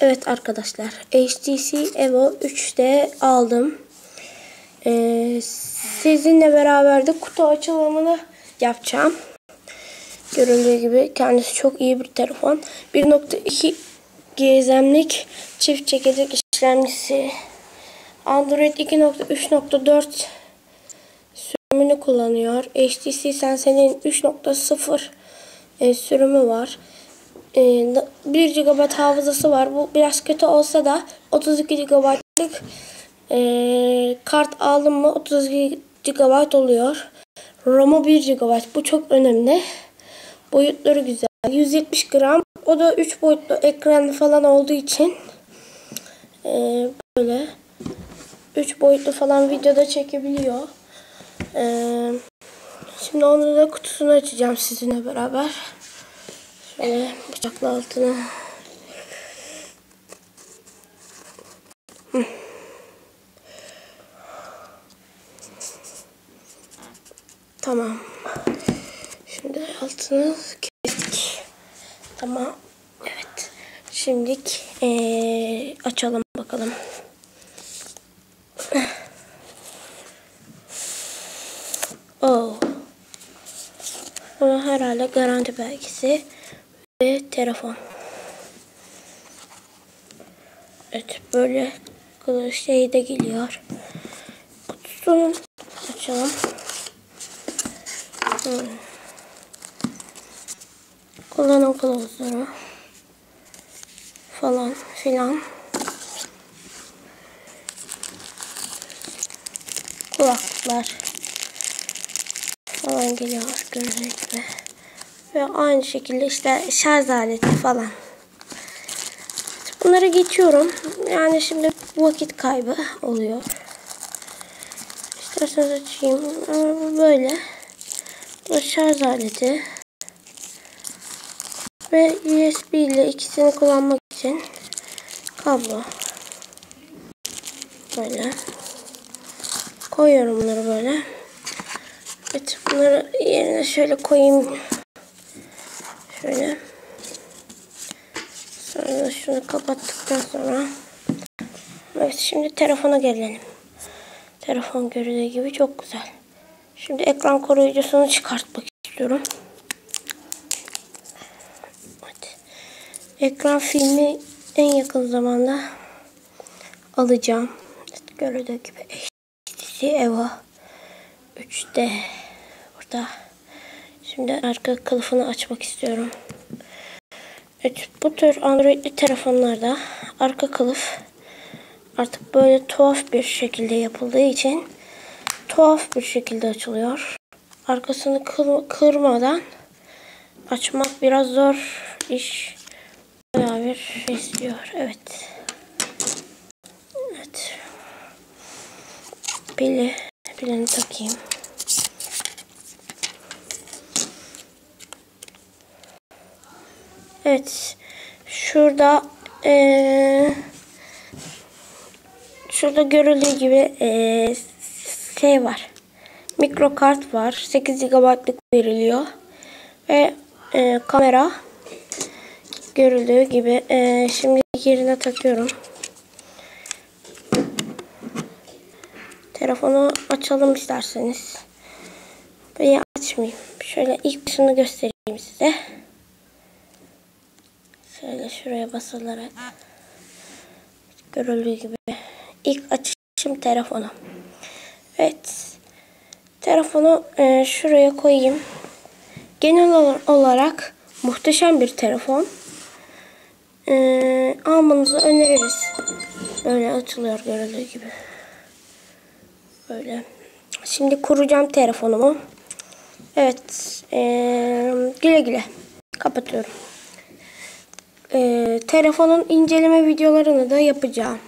Evet arkadaşlar HTC Evo 3'te aldım. Ee, sizinle beraber de kutu açılımını yapacağım. Görüldüğü gibi kendisi çok iyi bir telefon. 1.2 GSM'lik çift çekirdek işlemcisi. Android 2.3.4 sürümünü kullanıyor. HTC Sense'nin 3.0 e, sürümü var. E, 1 GB hafızası var. Bu biraz kötü olsa da 32 GB'lık e, kart aldım mı 32 GB oluyor. ROM'u 1 GB. Bu çok önemli. Boyutları güzel. 170 gram. O da 3 boyutlu ekran falan olduğu için e, böyle 3 boyutlu falan videoda çekebiliyor. E, şimdi onu da kutusunu açacağım sizinle beraber. Şöyle bıçakla altına. Tamam. Şimdi altını kestik. Tamam. Evet. Şimdi ee, açalım bakalım. Oh. Bu herhalde garanti belgesi ve telefon. Evet böyle şey de geliyor. Kutusunu açalım. Hmm. Kullanım kılavuzları falan filan. Kulaklıklar falan geliyor gördüğünüz gibi. Ve aynı şekilde işte şarj aleti falan. Bunları geçiyorum. Yani şimdi vakit kaybı oluyor. İsterseniz açayım. Böyle. Bu şarj aleti. Ve USB ile ikisini kullanmak için kablo. Böyle. Koyuyorum bunları böyle. Evet bunları yerine şöyle koyayım. Şöyle. Sonra şunu kapattıktan sonra. Evet şimdi telefona gelelim. Telefon görüldüğü gibi çok güzel. Şimdi ekran koruyucusunu çıkartmak istiyorum. Evet. Ekran filmi en yakın zamanda alacağım. Evet, görüldüğü gibi HTC Evo 3D burada. Şimdi arka kılıfını açmak istiyorum. Evet, bu tür Android'li telefonlarda arka kılıf artık böyle tuhaf bir şekilde yapıldığı için tuhaf bir şekilde açılıyor. Arkasını kır kırmadan açmak biraz zor iş. Bayağı bir şey istiyor. Evet. Evet. Pili, pilini takayım. Evet. Şurada ee, şurada görüldüğü gibi ee, şey var. Mikro kart var. 8 GB'lık veriliyor. Ve e, kamera görüldüğü gibi e, şimdi yerine takıyorum. Telefonu açalım isterseniz. Ben açmayayım. Şöyle ilk dışını göstereyim size. Şöyle şuraya basılarak görüldüğü gibi ilk açışım telefonu. Evet. Telefonu e, şuraya koyayım. Genel olarak muhteşem bir telefon. E, almanızı öneririz. Böyle açılıyor görüldüğü gibi. Böyle. Şimdi kuracağım telefonumu. Evet. E, güle güle. Kapatıyorum. E, telefonun inceleme videolarını da yapacağım.